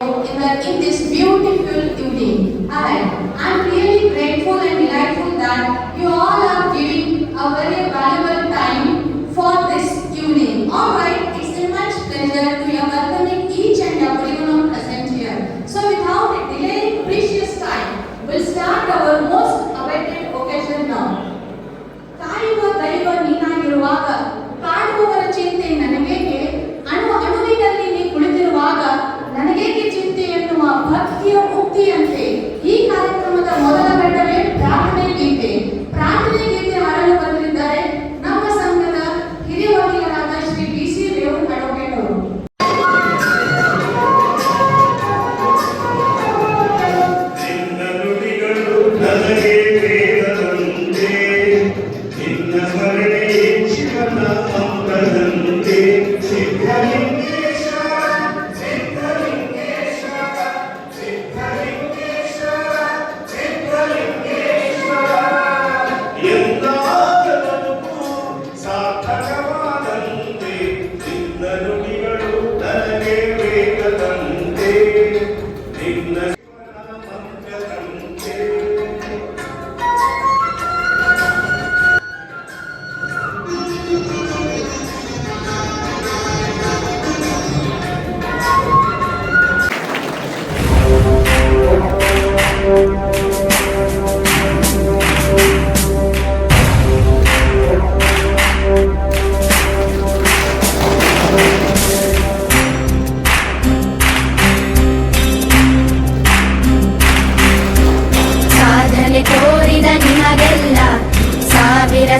in, the, in this beautiful evening. Hi, I'm really grateful and delightful that you all are giving a very valuable time for this evening. Alright, it's a much pleasure to be welcoming each and every one of present here. So without delaying precious time, we'll start our most awaited occasion now. ಕಾಯುವ ದೈವ ನೀನಾಗಿರುವಾಗ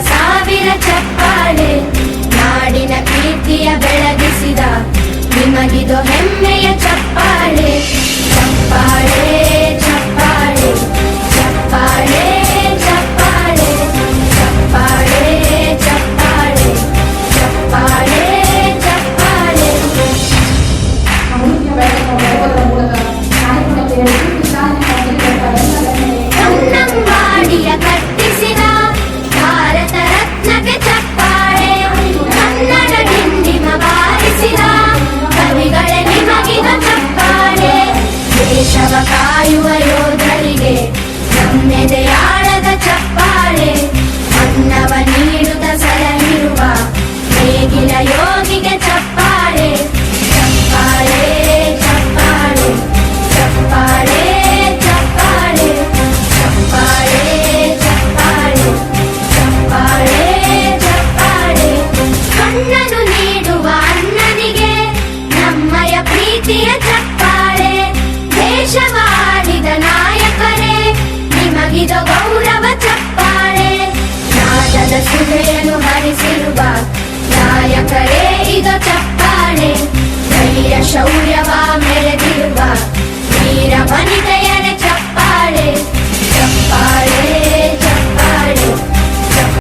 ಸಾವಿರ ಸಾವಿರ ಚಪ್ಪಾಳೆ ushauri